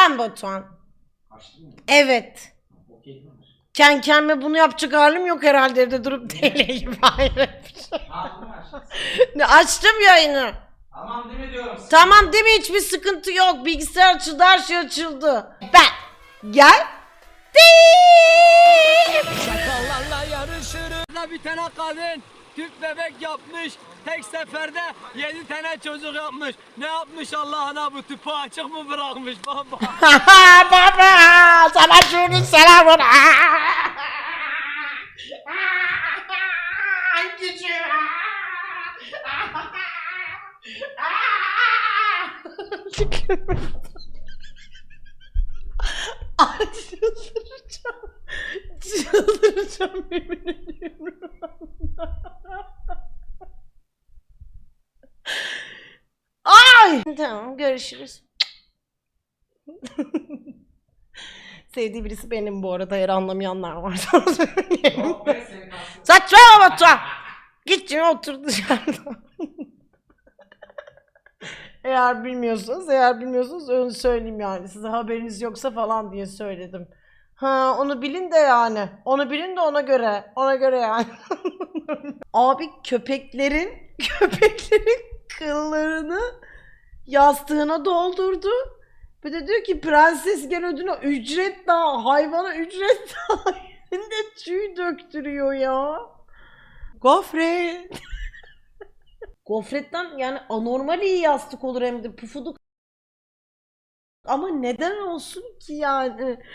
Ben Batuhan. Evet. Kendi kendime bunu yapacak halim yok herhalde evde durup gibi. Aklını aç. Ne, Açtım yayını. Tamam değil mi diyorum. Tamam değil mi? Hiçbir sıkıntı yok. Bilgisayar açıldı her şey açıldı. Ben. Gel. Sakallarla selam Ay çıldıracağım. Çıldıracağım yemin ediyorum. Ay! Tamam görüşürüz. Sevdiği birisi benim bu arada eğer anlamayanlar varsa söyleyeyim. Saçmalama Batuhan. Git şimdi otur dışarıda. Eğer bilmiyorsanız, eğer bilmiyorsanız onu söyleyeyim yani. Size haberiniz yoksa falan diye söyledim. Ha onu bilin de yani. Onu bilin de ona göre. Ona göre yani. Abi köpeklerin köpeklerin kıllarını yastığına doldurdu. Bir de diyor ki prenses gel ödüne ücret daha hayvana ücret daha de tüy döktürüyor ya. Gofret. Gofretten yani anormal iyi yastık olur hem de pufuduk. Ama neden olsun ki yani?